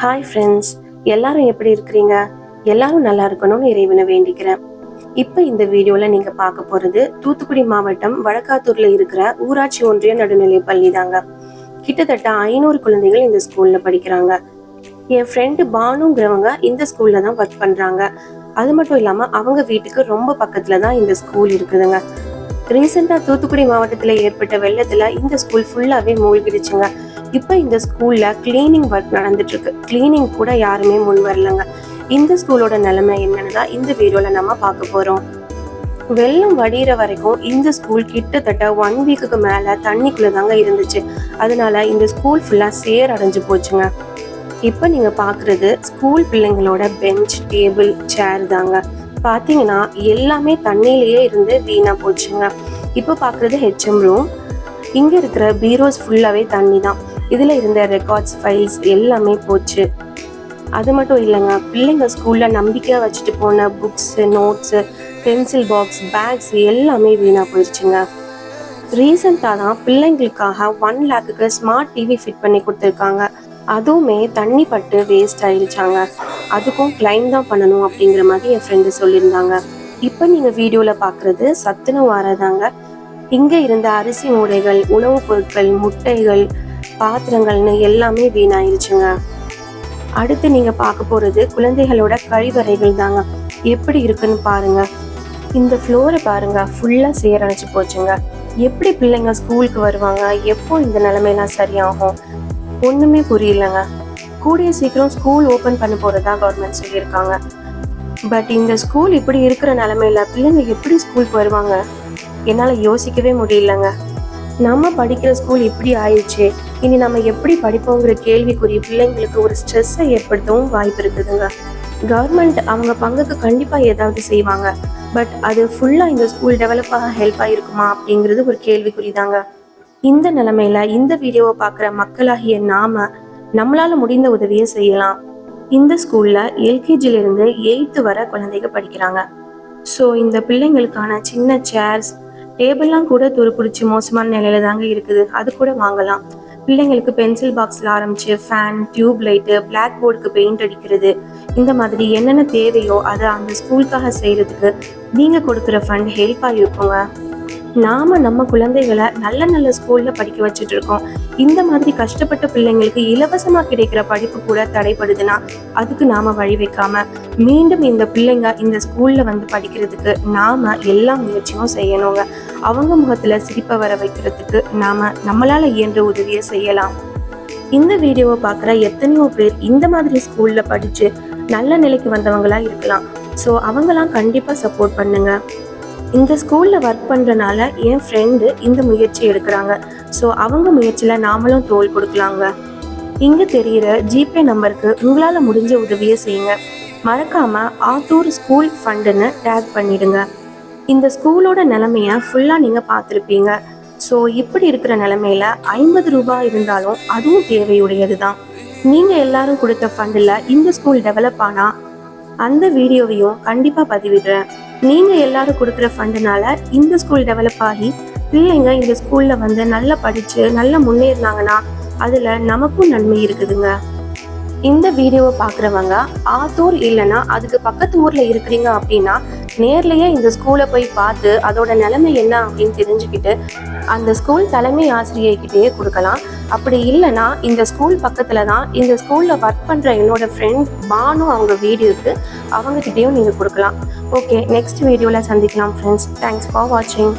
Hi friends எல்லாரும் எப்படி இருக்கிறீங்க? எல்லாரும் நல்லா இருக்கணும்னு இறைவனை வேண்டிக்கிறேன். இப்போ இந்த வீடியோவில் நீங்கள் பார்க்க போகிறது தூத்துக்குடி மாவட்டம் வடக்காத்தூரில் இருக்கிற ஊராட்சி ஒன்றிய நடுநிலை பள்ளி தாங்க. கிட்டத்தட்ட ஐநூறு குழந்தைகள் இந்த ஸ்கூலில் படிக்கிறாங்க. என் ஃப்ரெண்டு பானுங்கிறவங்க இந்த ஸ்கூலில் தான் ஒர்க் பண்ணுறாங்க அது மட்டும் இல்லாமல் அவங்க வீட்டுக்கு ரொம்ப பக்கத்தில் தான் இந்த ஸ்கூல் இருக்குதுங்க. ரீசெண்டாக தூத்துக்குடி மாவட்டத்தில் ஏற்பட்ட வெள்ளத்தில் இந்த ஸ்கூல் ஃபுல்லாகவே மூழ்கிடுச்சுங்க. இப்போ இந்த ஸ்கூலில் க்ளீனிங் ஒர்க் நடந்துட்டு இருக்கு க்ளீனிங் கூட யாருமே முன் வரலங்க. இந்த ஸ்கூலோட நிலைமை என்னன்னு தான் இந்த வீடியோவில் நம்ம பார்க்க போகிறோம் வெள்ளம் வடிகிற வரைக்கும் இந்த ஸ்கூல் கிட்டத்தட்ட ஒன் வீக்குக்கு மேலே தண்ணிக்குள்ளே தாங்க இருந்துச்சு. அதனால இந்த ஸ்கூல் ஃபுல்லாக சேர் அடைஞ்சு போச்சுங்க. இப்போ நீங்கள் பார்க்குறது ஸ்கூல் பிள்ளைங்களோட பெஞ்ச் டேபிள் சேர் தாங்க. பார்த்தீங்கன்னா எல்லாமே தண்ணியிலேயே இருந்து வீணாக போச்சுங்க. இப்போ பார்க்குறது ஹெச்எம் ரூம் இங்கே இருக்கிற பீரோஸ் ஃபுல்லாகவே தண்ணி தான் இதில் இருந்த ரெக்கார்ட்ஸ் ஃபைல்ஸ் எல்லாமே போச்சு. அது மட்டும் இல்லைங்க பிள்ளைங்க ஸ்கூலில் நம்பிக்கையாக வச்சுட்டு போன books notes pencil box bags எல்லாமே வீணாக போயிடுச்சுங்க. ரீசெண்டாக தான் பிள்ளைங்களுக்காக ஒன் லேக்குக்கு ஸ்மார்ட் டிவி ஃபிட் பண்ணி கொடுத்துருக்காங்க. அதுவுமே தண்ணி பட்டு வேஸ்ட் ஆயிடுச்சாங்க. அதுக்கும் கிளைம் தான் பண்ணணும் அப்படிங்கிற மாதிரி என் ஃப்ரெண்டு சொல்லியிருந்தாங்க. இப்போ நீங்கள் வீடியோவில் பார்க்குறது சத்துணவு வாரதாங்க இங்கே இருந்த அரிசி மூடைகள் உணவுப் பொருட்கள் முட்டைகள் பாத்திரங்கள்னு எல்லாமே வீணாயிருச்சுங்க. அடுத்து நீங்க பார்க்க போறது குழந்தைகளோட கழிவறைகள் தாங்க. எப்படி இருக்குன்னு பாருங்க. இந்த ஃப்ளோரை பாருங்க ஃபுல்லா சேரடைச்சு போச்சுங்க. எப்படி பிள்ளைங்க ஸ்கூலுக்கு வருவாங்க எப்போ இந்த நிலைமையெல்லாம் சரியாகும்? ஒண்ணுமே புரியலங்க. கூடிய சீக்கிரம் ஸ்கூல் ஓபன் பண்ண போறதா கவர்மெண்ட் சொல்லியிருக்காங்க. பட் இந்த ஸ்கூல் இப்படி இருக்கிற நிலமையில பிள்ளைங்க எப்படி ஸ்கூலுக்கு வருவாங்க? என்னால் யோசிக்கவே முடியலங்க. நம்ம படிக்கிற ஸ்கூல் இப்படி ஆயிடுச்சு. இனி நம்ம எப்படி படிப்போங்கிற கேள்விக்குரிய பிள்ளைங்களுக்கு ஒரு ஸ்ட்ரெஸ்ஸை ஏற்படுத்தவும் வாய்ப்பு இருக்குதுங்க. கவர்மெண்ட் அவங்க பங்குக்கு கண்டிப்பாக ஏதாவது செய்வாங்க. பட் அது ஃபுல்லாக இந்த ஸ்கூல் டெவலப்பாக ஹெல்ப்பாக ஹெல்ப் ஆகிருக்குமா அப்படிங்கிறது ஒரு கேள்விக்குறி தாங்க இந்த நிலமையில இந்த வீடியோவை பார்க்குற மக்களாகிய நாம நம்மளால முடிந்த உதவியை செய்யலாம். இந்த ஸ்கூல்ல எல்கேஜிலிருந்து எயித்து வர குழந்தைங்க படிக்கிறாங்க. ஸோ இந்த பிள்ளைங்களுக்கான சின்ன சேர்ஸ் டேபிள்லாம் கூட துருப்பிடிச்சு மோசமான நிலையில தாங்க இருக்குது. அது கூட வாங்கலாம். பிள்ளைங்களுக்கு பென்சில் பாக்ஸில் ஆரம்பிச்சு ஃபேன் டியூப் லைட்டு பிளாக் போர்டுக்கு பெயிண்ட் அடிக்கிறது. இந்த மாதிரி என்னென்ன தேவையோ அதை அந்த ஸ்கூலுக்காக செய்கிறதுக்கு நீங்கள் கொடுக்குற ஃபண்ட் ஹெல்ப்பாக இருக்குங்க. நாம நம்ம குழந்தைகளை நல்ல நல்ல ஸ்கூல்ல படிக்க வச்சுட்டு இருக்கோம் இந்த மாதிரி கஷ்டப்பட்ட பிள்ளைங்களுக்கு இலவசமா கிடைக்கிற படிப்பு கூட தடைப்படுதுன்னா அதுக்கு நாம வழி வைக்காம மீண்டும் இந்த பிள்ளைங்க இந்த ஸ்கூல்ல வந்து படிக்கிறதுக்கு நாம எல்லா முயற்சியும் செய்யணுங்க. அவங்க முகத்துல சிரிப்பை வர வைக்கிறதுக்கு நாம நம்மளால இயன்ற உதவியை செய்யலாம். இந்த வீடியோவை பார்க்குற எத்தனையோ பேர் இந்த மாதிரி ஸ்கூல்ல படிச்சு நல்ல நிலைக்கு வந்தவங்களா இருக்கலாம். ஸோ அவங்களாம் கண்டிப்பாக சப்போர்ட் பண்ணுங்க. இந்த ஸ்கூலில் ஒர்க் பண்ணுறனால என் ஃப்ரெண்டு இந்த முயற்சி எடுக்கிறாங்க. ஸோ அவங்க முயற்சியில் நாமளும் தோல் கொடுக்கலாங்க. இங்கே தெரிகிற ஜிபே நம்பருக்கு உங்களால் முடிஞ்ச உதவியை செய்யுங்க. மறக்காமல் ஆத்தூர் ஸ்கூல் ஃபண்டுன்னு டேக் பண்ணிடுங்க. இந்த ஸ்கூலோட நிலமையை ஃபுல்லாக நீங்கள் பார்த்துருப்பீங்க. ஸோ இப்படி இருக்கிற நிலமையில ஐம்பது ரூபாய் இருந்தாலும் அதுவும் தேவையுடையது தான் நீங்கள் எல்லாரும் கொடுத்த ஃபண்டில் இந்த ஸ்கூல் டெவலப் ஆனால் அந்த வீடியோவையும் கண்டிப்பாக பதிவிடுறேன். நீங்கள் எல்லாரும் கொடுக்குற ஃபண்டுனால இந்த ஸ்கூல் டெவலப் ஆகி பிள்ளைங்க இந்த ஸ்கூலில் வந்து நல்லா படித்து நல்லா முன்னேறினாங்கன்னா அதில் நமக்கும் நன்மை இருக்குதுங்க. இந்த வீடியோவை பார்க்குறவங்க ஆத்தூர் இல்லைன்னா அதுக்கு பக்கத்து ஊரில் இருக்கிறீங்க அப்படின்னா நேர்லேயே இந்த ஸ்கூலை போய் பார்த்து அதோட நிலைமை என்ன அப்படின்னு தெரிஞ்சுக்கிட்டு அந்த ஸ்கூல் தலைமை ஆசிரியர்கிட்டயே கொடுக்கலாம். அப்படி இல்லைன்னா இந்த ஸ்கூல் பக்கத்தில் தான் இந்த ஸ்கூலில் ஒர்க் பண்ணுற என்னோட ஃப்ரெண்ட் பானு அவங்க வீடு இருக்குது அவங்கக்கிட்டேயும் நீங்கள் கொடுக்கலாம். ஓகே நெக்ஸ்ட் வீடியோவில் சந்திக்கலாம் ஃப்ரெண்ட்ஸ் தேங்க்ஸ் ஃபார் வாட்சிங்